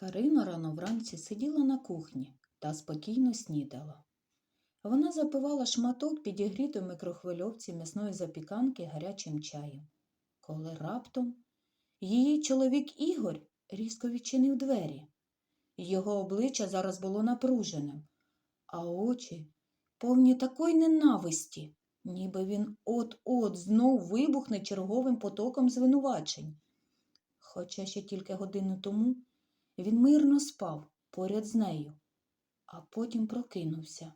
Карина рано вранці сиділа на кухні та спокійно снідала. Вона запивала шматок підігрітої в микрохвильовці м'ясної запіканки гарячим чаєм, коли раптом її чоловік Ігор різко відчинив двері. Його обличчя зараз було напруженим, а очі повні такої ненависті, ніби він от-от знов вибухне черговим потоком звинувачень. Хоча ще тільки годину тому він мирно спав поряд з нею, а потім прокинувся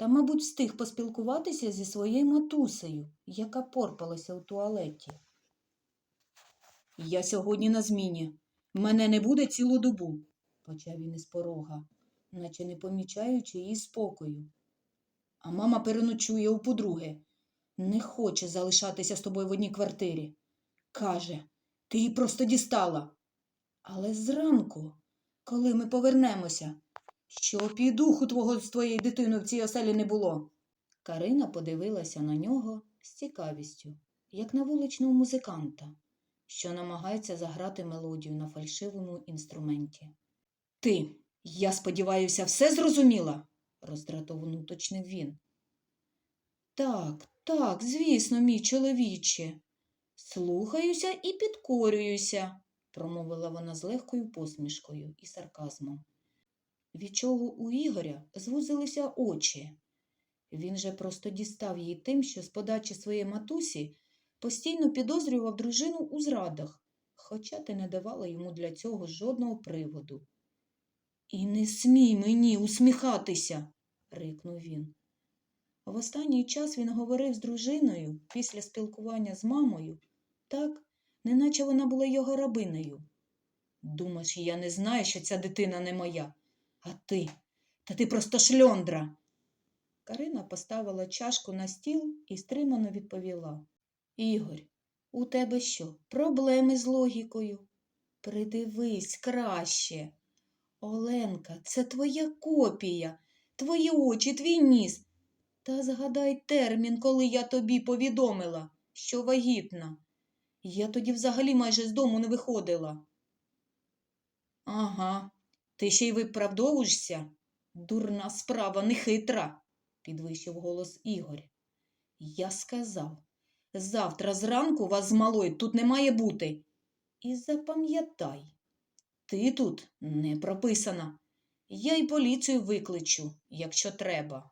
та, мабуть, встиг поспілкуватися зі своєю матусею, яка порпалася у туалеті. Я сьогодні на зміні. Мене не буде цілу добу, почав він із порога, наче не помічаючи її спокою. А мама переночує у подруги. Не хоче залишатися з тобою в одній квартирі. Каже, ти її просто дістала. Але зранку, коли ми повернемося, щоб і духу твого з твоєю дитиною в цій оселі не було. Карина подивилася на нього з цікавістю, як на вуличного музиканта, що намагається заграти мелодію на фальшивому інструменті. Ти, я сподіваюся, все зрозуміла? роздратовано уточнив він. Так, так, звісно, мій чоловіче. Слухаюся і підкорююся, промовила вона з легкою посмішкою і сарказмом. Від чого у Ігоря звузилися очі. Він же просто дістав її тим, що з подачі своєї матусі постійно підозрював дружину у зрадах, хоча ти не давала йому для цього жодного приводу. І не смій мені усміхатися, рикнув він. В останній час він говорив з дружиною після спілкування з мамою так, неначе вона була його рабинею. Думаєш, я не знаю, що ця дитина не моя, а ти, та ти просто шльондра. Карина поставила чашку на стіл і стримано відповіла. Ігор, у тебе що, проблеми з логікою? Придивись краще. Оленка, це твоя копія, твої очі, твій ніс. Та згадай термін, коли я тобі повідомила, що вагітна. Я тоді взагалі майже з дому не виходила. Ага, ти ще й виправдовуєшся? Дурна справа, нехитра, підвищив голос Ігор. Я сказав, завтра зранку вас з малою тут не має бути. І запам'ятай, ти тут не прописана. Я й поліцію викличу, якщо треба.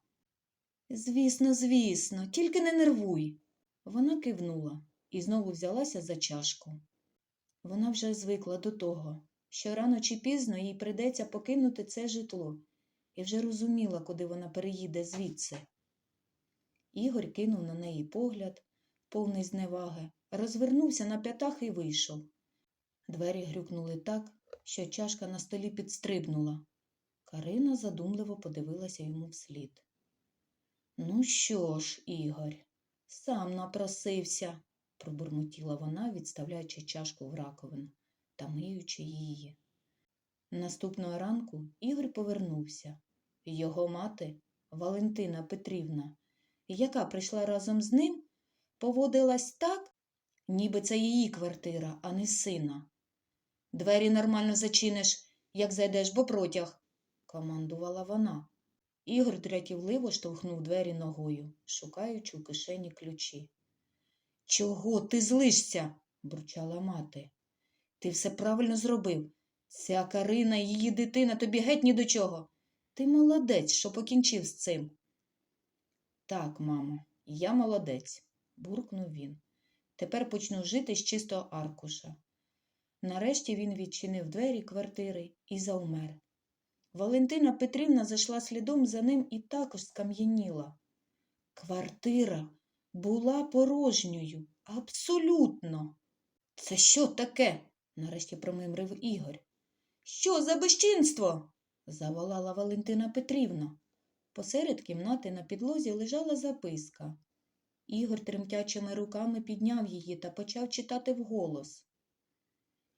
Звісно, звісно, тільки не нервуй. Вона кивнула і знову взялася за чашку. Вона вже звикла до того, що рано чи пізно їй придеться покинути це житло, і вже розуміла, куди вона переїде звідси. Ігор кинув на неї погляд, повний зневаги, розвернувся на п'ятах і вийшов. Двері грюкнули так, що чашка на столі підстрибнула. Карина задумливо подивилася йому вслід. Ну що ж, Ігор, сам напросився, пробурмотіла вона, відставляючи чашку в раковину та миючи її. Наступного ранку Ігор повернувся. Його мати, Валентина Петрівна, яка прийшла разом з ним, поводилась так, ніби це її квартира, а не сина. Двері нормально зачиниш, як зайдеш, бо протяг, командувала вона. Ігор дратівливо штовхнув двері ногою, шукаючи у кишені ключі. Чого ти злишся? бурчала мати. Ти все правильно зробив. Ця Карина і її дитина тобі геть ні до чого. Ти молодець, що покінчив з цим. Так, мамо, я молодець, буркнув він. Тепер почну жити з чистого аркуша. Нарешті він відчинив двері квартири і завмер. Валентина Петрівна зайшла слідом за ним і також скам'яніла. Квартира була порожньою, абсолютно. Це що таке? нарешті промимрив Ігор. Що за безчинство? заволала Валентина Петрівна. Посеред кімнати на підлозі лежала записка. Ігор тремтячими руками підняв її та почав читати вголос.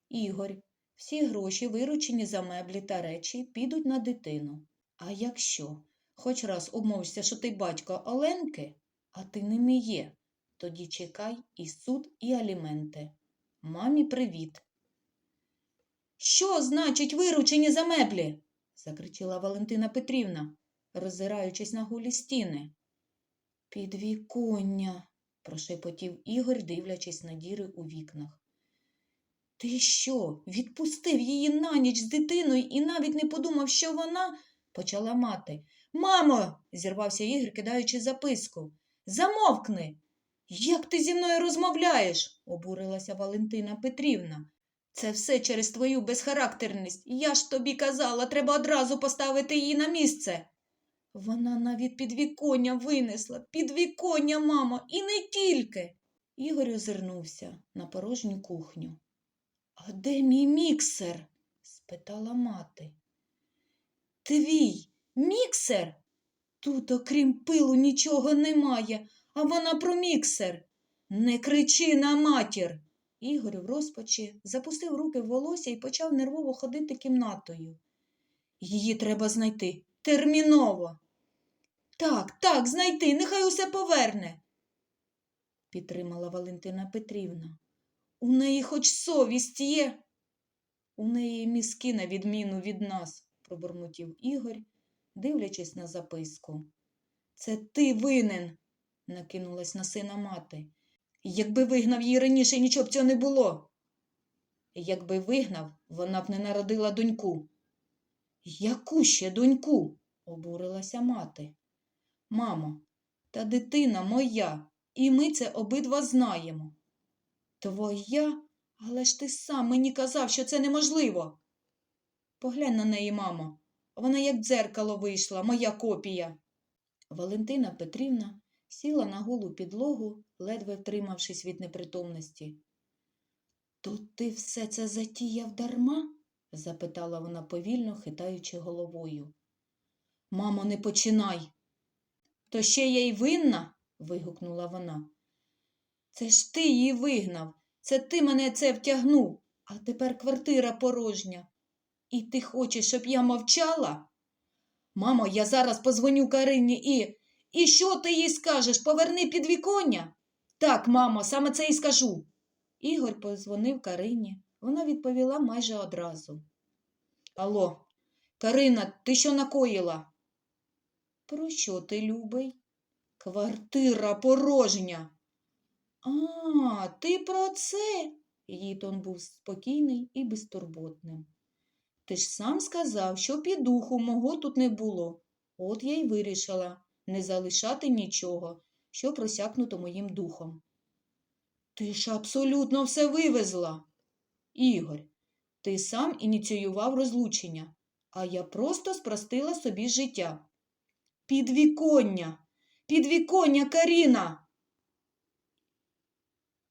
Ігор, всі гроші, виручені за меблі та речі, підуть на дитину. А якщо хоч раз обмовишся, що ти батько Оленки, а ти ними є, тоді чекай і суд, і аліменти. Мамі привіт. Що значить виручені за меблі? закричала Валентина Петрівна, роззираючись на голі стіни. Підвіконня, прошепотів Ігор, дивлячись на діри у вікнах. Ти що, відпустив її на ніч з дитиною і навіть не подумав, що вона, почала мати. Мамо, зірвався Ігор, кидаючи записку. Замовкни. Як ти зі мною розмовляєш? обурилася Валентина Петрівна. Це все через твою безхарактерність. Я ж тобі казала, треба одразу поставити її на місце. Вона навіть підвіконня винесла, підвіконня, мамо, і не тільки. Ігор озирнувся на порожню кухню. А де мій міксер? спитала мати. Твій міксер? Тут, окрім пилу, нічого немає, а вона про міксер. Не кричи на матір. Ігор в розпачі запустив руки в волосся і почав нервово ходити кімнатою. Її треба знайти терміново. Так, так, знайти, нехай усе поверне, підтримала Валентина Петрівна. У неї хоч совість є. У неї мізки на відміну від нас, пробурмотів Ігор, дивлячись на записку. Це ти винен, накинулась на сина мати. Якби вигнав її раніше, нічого б цього не було. Якби вигнав, вона б не народила доньку. Яку ще доньку? обурилася мати. Мамо, та дитина моя, і ми це обидва знаємо. Твоя? Але ж ти сам мені казав, що це неможливо. Поглянь на неї, мамо. Вона як дзеркало вийшла, моя копія. Валентина Петрівна сіла на голу підлогу, ледве втримавшись від непритомності. То ти все це затіяв дарма? запитала вона повільно, хитаючи головою. Мамо, не починай. То ще я й винна? вигукнула вона. Це ж ти її вигнав. Це ти мене це втягнув, а тепер квартира порожня. І ти хочеш, щоб я мовчала? Мамо, я зараз позвоню Карині і. І що ти їй скажеш? Поверни підвіконня? Так, мамо, саме це і скажу. Ігор позвонив Карині. Вона відповіла майже одразу. Алло, Карина, ти що накоїла? Про що ти, любий? Квартира порожня. А, ти про це? Її тон був спокійний і безтурботним. Ти ж сам сказав, що підуху мого тут не було. От я й вирішила не залишати нічого, що просякнуто моїм духом. Ти ж абсолютно все вивезла. Ігор, ти сам ініціював розлучення, а я просто спростила собі життя. Підвіконня, підвіконня Каріна.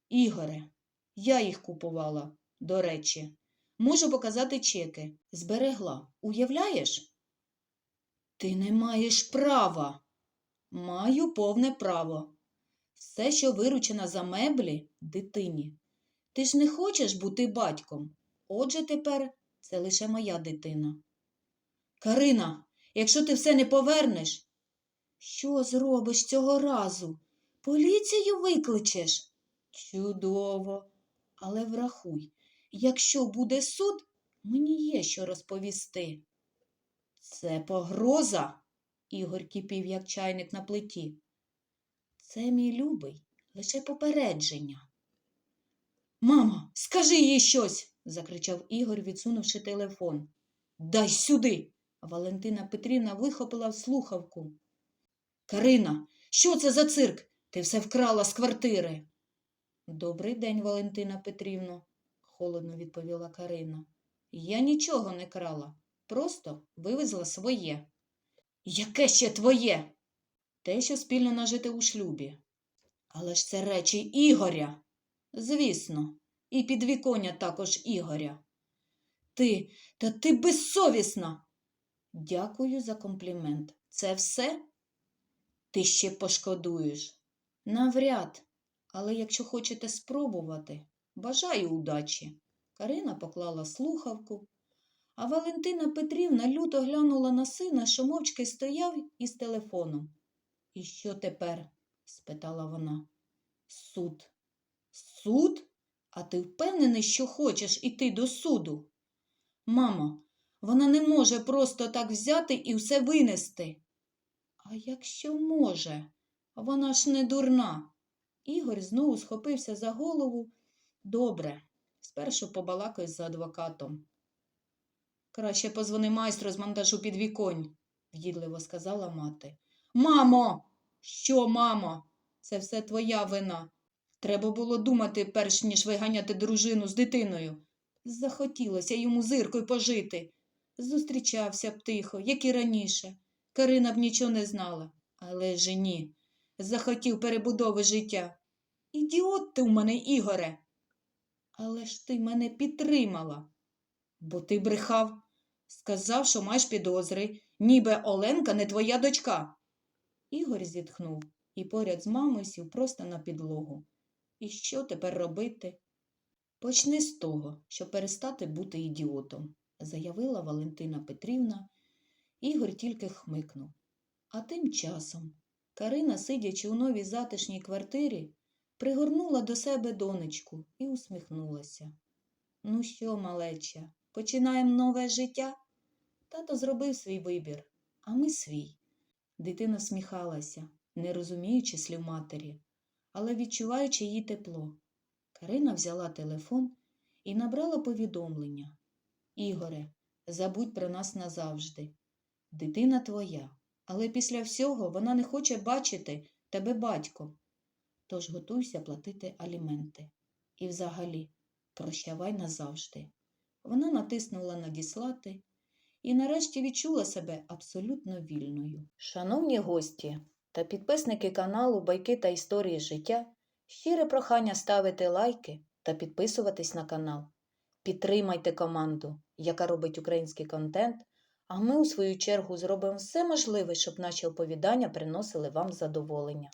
Ігоре, я їх купувала, до речі. Можу показати чеки. Зберегла. Уявляєш? Ти не маєш права. Маю повне право. Все, що виручено за меблі, дитині. Ти ж не хочеш бути батьком. Отже, тепер це лише моя дитина. Карина, якщо ти все не повернеш, що зробиш цього разу? Поліцію викличеш? Чудово. Але врахуй, якщо буде суд, мені є що розповісти. Це погроза, Ігор кипів, як чайник на плиті. Це, мій любий, лише попередження. Мамо, скажи їй щось, закричав Ігор, відсунувши телефон. Дай сюди. Валентина Петрівна вихопила слухавку. Карина, що це за цирк? Ти все вкрала з квартири. Добрий день, Валентина Петрівно, холодно відповіла Карина. Я нічого не крала, просто вивезла своє. Яке ще твоє? Те, що спільно нажити у шлюбі. Але ж це речі Ігоря. Звісно, і підвіконня також Ігоря. Ти, та ти безсовісна. Дякую за комплімент. Це все? Ти ще пошкодуєш. Навряд. Але якщо хочете спробувати, бажаю удачі. Карина поклала слухавку, а Валентина Петрівна люто глянула на сина, що мовчки стояв із телефоном. І що тепер? спитала вона. Суд. Суд? А ти впевнений, що хочеш іти до суду? Мамо, вона не може просто так взяти і все винести. А якщо може, вона ж не дурна. Ігор знову схопився за голову. Добре, спершу побалакай з адвокатом. Краще позвони майстру з монтажу підвіконь, в'їдливо сказала мати. Мамо! Що, мамо? Це все твоя вина. Треба було думати, перш ніж виганяти дружину з дитиною. Захотілося йому зиркою пожити. Зустрічався б тихо, як і раніше. Карина б нічого не знала. Але ж ні. Захотів перебудови життя. Ідіот ти у мене, Ігоре. Але ж ти мене підтримала. Бо ти брехав. Сказав, що маєш підозри, ніби Оленка не твоя дочка. Ігор зітхнув і поряд з мамою сів просто на підлогу. І що тепер робити? Почни з того, щоб перестати бути ідіотом, заявила Валентина Петрівна. Ігор тільки хмикнув. А тим часом Карина, сидячи у новій затишній квартирі, пригорнула до себе донечку і усміхнулася. Ну що, малеча, починаємо нове життя? Тато зробив свій вибір, а ми свій. Дитина сміхалася, не розуміючи слів матері, але відчуваючи її тепло. Карина взяла телефон і набрала повідомлення. Ігоре, забудь про нас назавжди. Дитина твоя, але після всього вона не хоче бачити тебе батьком. Тож готуйся платити аліменти. І взагалі, прощавай назавжди. Вона натиснула надіслати і нарешті відчула себе абсолютно вільною. Шановні гості та підписники каналу Байки та історії життя, щире прохання ставити лайки та підписуватись на канал. Підтримайте команду, яка робить український контент, а ми, у свою чергу, зробимо все можливе, щоб наші оповідання приносили вам задоволення.